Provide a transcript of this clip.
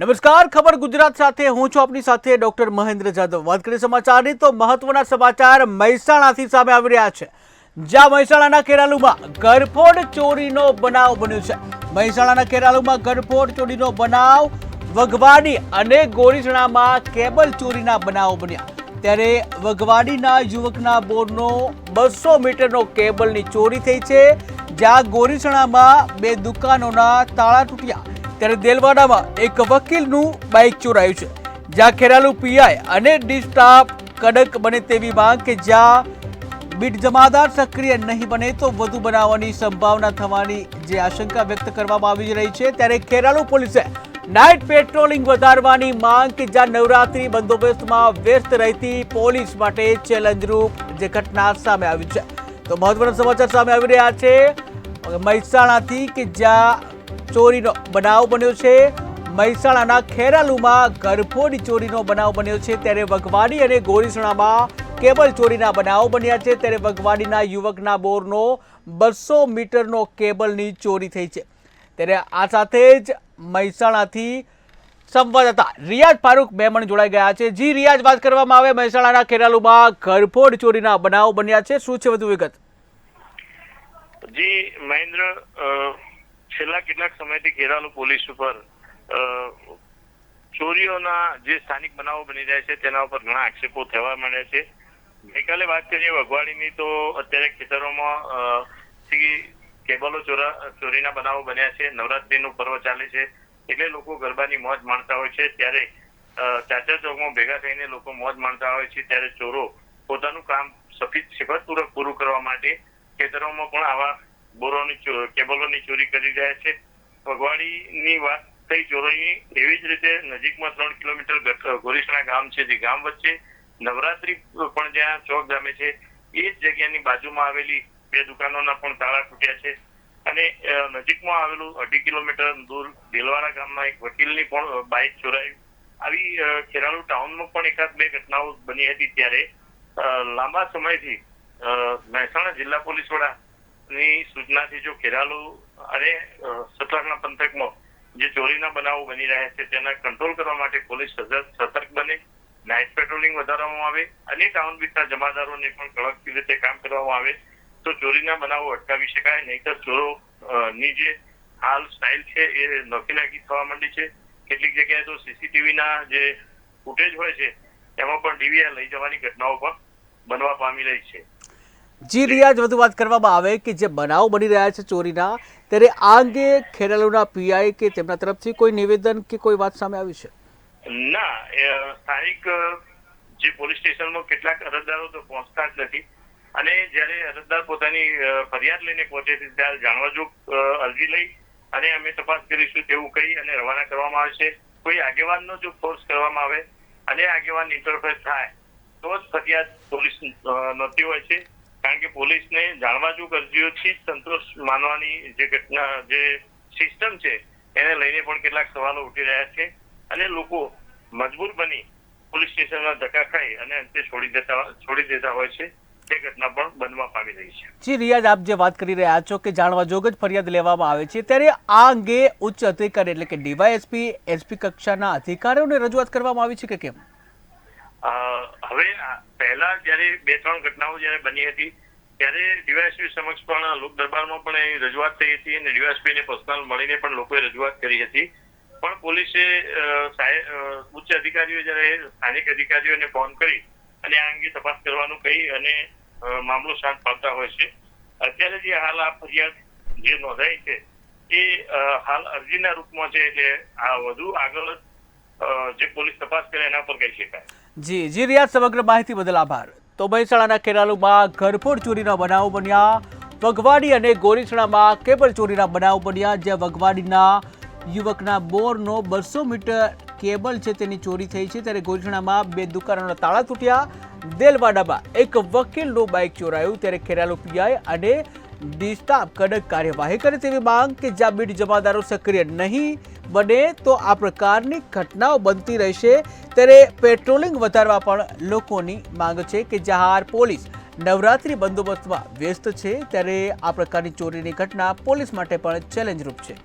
નમસ્કાર, ખબર ગુજરાત સાથે. હું છું આપની સાથે ડોક્ટર મહેન્દ્ર જાદવ. વાત કરીએ સમાચારની તો મહત્વના સમાચાર મહેસાણાથી સામે આવી રહ્યા છે. જ્યાં મહેસાણાના કેરાલુમાં ગરફોડ ચોરીનો બનાવ બન્યો છે. મહેસાણાના કેરાલુમાં ગરફોડ ચોરીનો બનાવ વઘવાડી અને ગોરીસણામાં કેબલ ચોરીના બનાવ બન્યા. ત્યારે વઘવાડીના યુવકના બોરનો બસો મીટરનો કેબલની ચોરી થઈ છે. જ્યાં ગોરીસણામાં બે દુકાનોના તાળા તૂટ્યા. ત્યારે દેલવાડામાં એક વકીલનું બાઇક ચોરાયું છે. જ્યાં ખેરાલુ પીઆઈ અને ડી સ્ટાફ કડક બને તેવી માંગ કે જ્યાં બીટ જમાદાર સક્રિય નહીં બને તો વધુ બનાવવાની સંભાવના થવાની જે આશંકા વ્યક્ત કરવામાં આવી રહી છે. ત્યારે ખેરાલુ પોલીસે નાઇટ પેટ્રોલિંગ વધારવાની માંગ કે જ્યાં નવરાત્રી બંદોબસ્તમાં વ્યસ્ત રહેતી પોલીસ માટે ચેલેન્જરૂપ જે ઘટના સામે આવી છે. તો મહત્વના સમાચાર સામે આવી રહ્યા છે. મહેસાણાથી કે જ્યાં ચોરીનો બનાવ બન્યો છે. મહેસાણાના ખેરાલુમાં ગરફોડી ચોરીનો બનાવ બન્યો છે. ત્યારે વઘવાડી અને ગોરીસણામાં કેબલ ચોરીના બનાવ બન્યા છે. ત્યારે વઘવાડીના યુવકના બોરનો બસો મીટરનો કેબલની ચોરી થઈ છે. ત્યારે આ સાથે જ મહેસાણાથી સંવાદદાતા રિયાઝ ફારૂક મેમણ જોડાઈ ગયા છે. જી, રિયાઝ વાત કરવામાં આવે. મહેસાણાના ખેરાલુમાં ઘરફોડ ચોરીના બનાવ બન્યા છે. શું છે વધુ વિગત? જી, મહેન્દ્ર છેલ્લા કેટલાક સમયથી ખેરાલુ પોલીસ ઉપર ચોરીઓના જે સ્થાનિક બનાવો બની રહ્યા છે, તેના ઉપર ઘણા આક્ષેપો થવા માંડ્યા છે. ગઈકાલે વાત કરીએ વઘવાડીની, તો અત્યારે ખેતરોમાં કેબલો ચોરા, ચોરીના બનાવો બન્યા છે. નવરાત્રીનું પર્વ ચાલે છે. એટલે લોકો ગરબાની મોજ માણતા હોય છે. ત્યારે ચાચા ચોકમાં ભેગા થઈને લોકો મોજ માણતા હોય છે. ત્યારે ચોરો પોતાનું કામ સફી સિફતપૂર્વક પૂરું કરવા માટે ખેતરોમાં પણ આવા બોરોની કેબલોની ચોરી કરી રહ્યા છે. ફગવાડીની વાત થઈ ચોરીની એવી જ રીતે નજીકમાં ત્રણ કિલોમીટર ગોરીસણા ગામ છે, જે ગામ વચ્ચે નવરાત્રી પણ જ્યાં ચોક ગામે છે, એ જ જગ્યાની બાજુમાં આવેલી બે દુકાનોના પણ તાળા તૂટ્યા છે. અને નજીકમાં આવેલું અઢી કિલોમીટર દૂર ભીલવાડા ગામમાં એક વકીલની પણ બાઇક ચોરાઈ. આવી ખેરાલુ ટાઉનમાં પણ એકાદ બે ઘટનાઓ બની હતી ત્યારે લાંબા સમયથી મહેસાણા જિલ્લા પોલીસ વડાની સૂચનાથી જો ખેરાલુ અને અ, પંથકમાં જે ચોરીના બનાવો બની રહ્યા છે તેના કંટ્રોલ કરવા માટે પોલીસ સતર્ક બને નાઇટ પેટ્રોલિંગ વધારવામાં આવે અને ટાઉન બીચના જમાદારોને પણ કડક રીતે કામ કરવામાં આવે. તો ચોરીના બનાવો અટકાવી શકાય નહીતર ચોરો ની જે હાલ સ્ટાઇલ છે એ નાખી થવા માંડી છે. કેટલીક જગ્યાએ તો સીસીટીવીના જે ફૂટેજ હોય છે એમાં પણ ડીવીઆર લઈ જવાની ઘટનાઓ પણ બનવા પામી રહી છે. જી રિયાજ વધુ વાત કરવામાં આવે કે જે બનાવ બની રહ્યા છે ચોરીના, ત્યારે આ અંગે ખેરાલુના પીઆઈ કે તેમના તરફથી કોઈ નિવેદન કે કોઈ વાત સામે આવી છે? ના સ્થાનિક જે પોલીસ સ્ટેશનમાં કેટલાક અરજદારો તો પહોંચતા જ નથી. અને જ્યારે અરજદાર પોતાની ફરિયાદ લઈને પહોંચે છે, ત્યારે જાણવા જોગ અરજી લઈ અને અમે તપાસ કરીશું તેવું કહી અને રવાના કરવામાં આવે છે. કોઈ આગેવાનનો જો ફોર્સ કરવામાં આવે અને આગેવાન ઇન્ટરફેસ થાય, તો જ ફરિયાદ પોલીસ નોંધતી હોય છે. કારણ કે પોલીસને જાણવા જો અરજીઓથી સંતોષ માનવાની જે ઘટના જે સિસ્ટમ છે એને લઈને પણ કેટલાક સવાલો ઉઠી રહ્યા છે અને લોકો મજબૂર બની પોલીસ સ્ટેશનમાં ધક્કા ખાઈ અને અંતે છોડી દેતા છોડી દેતા હોય છે. તે ઘટના પણ બનવા પામી રહી છે. જી રિયાઝ આપ જે વાત કરી રહ્યા છો કે જાણવા જોગ જ ફરિયાદ લેવામાં આવે છે ત્યારે આ અંગે ઉચ્ચ અધિકારી એટલે કે ડીવાયએસપી એસપી કક્ષાના અધિકારીઓને રજૂઆત કરવામાં આવી છે કે કેમ? હવે પહેલા જ્યારે બે ત્રણ ઘટનાઓ જયારે બની હતી, ત્યારે ડીવાયએસપી સમક્ષ પણ લોક દરબારમાં પણ એની રજૂઆત થઈ હતી અને ડીવાયએસપી ને પર્સનલ મળીને પણ લોકોએ રજૂઆત કરી હતી. પણ પોલીસે ઉચ્ચ અધિકારીઓ જયારે સ્થાનિક અધિકારીઓને ફોન કરી અને આ અંગે તપાસ કરવાનું કહી અને મામલો શાંત પાડતા હોય છે. અત્યારે જે હાલ આ ફરિયાદ જે નોંધાઈ છે, એ હાલ અરજીના રૂપમાં છે એટલે આ વધુ આગળ જે પોલીસ તપાસ કરે એના પર કહી શકાય. જી જી, રિયાઝ સમગ્ર માહિતી બદલ આભાર. તો મહેસાણાના કેનાલોમાં ઘરફોડ ચોરીના બનાવો બન્યા. વઘવાડી અને ગોરીસણામાં કેબલ ચોરીના બનાવો બન્યા, જ્યાં વઘવાડીના યુવકના બોરનો બસો મીટર કેબલ છે તેની ચોરી થઈ છે. ત્યારે ગોરીસણામાં બે દુકાનોના તાળા તૂટ્યા. દેલવાડામાં એક વકીલનું બાઇક ચોરાયું. ત્યારે ખેરાલુ પીઆઈ અને ડિસ્ટાફ કડક કાર્યવાહી કરે તેવી માંગ કે જ્યાં બીડ જમાદારો સક્રિય નહીં બને તો આ પ્રકારની ઘટનાઓ બનતી રહેશે. ત્યારે પેટ્રોલિંગ વધારવા પણ લોકોની માંગ છે કે જહાર પોલીસ નવરાત્રી બંદોબસ્તમાં વ્યસ્ત છે. ત્યારે આ પ્રકારની ચોરીની ઘટના પોલીસ માટે પણ ચેલેન્જરૂપ છે.